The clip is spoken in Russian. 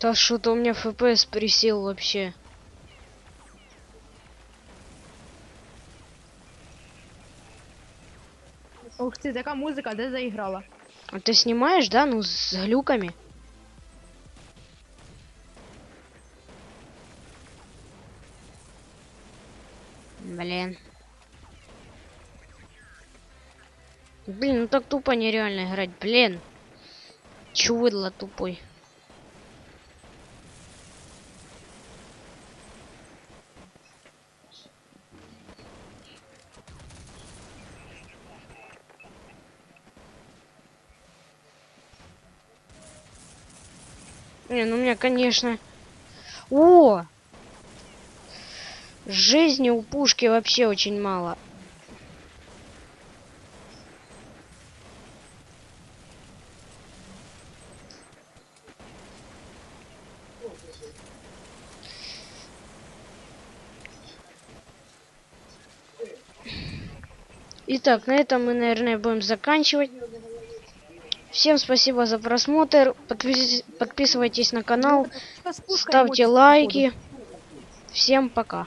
Да что-то у меня FPS присел вообще. Ух ти, така музика, де заіграла? А ты снимаешь, да? Ну, с глюками. Блин. Блин, ну так тупо нереально играть. Блин. Чувыдло тупой. Не, ну у меня, конечно... О! Жизни у пушки вообще очень мало. Итак, на этом мы, наверное, будем заканчивать. Всем спасибо за просмотр. Подписывайтесь, подписывайтесь на канал. Ставьте лайки. Всем пока.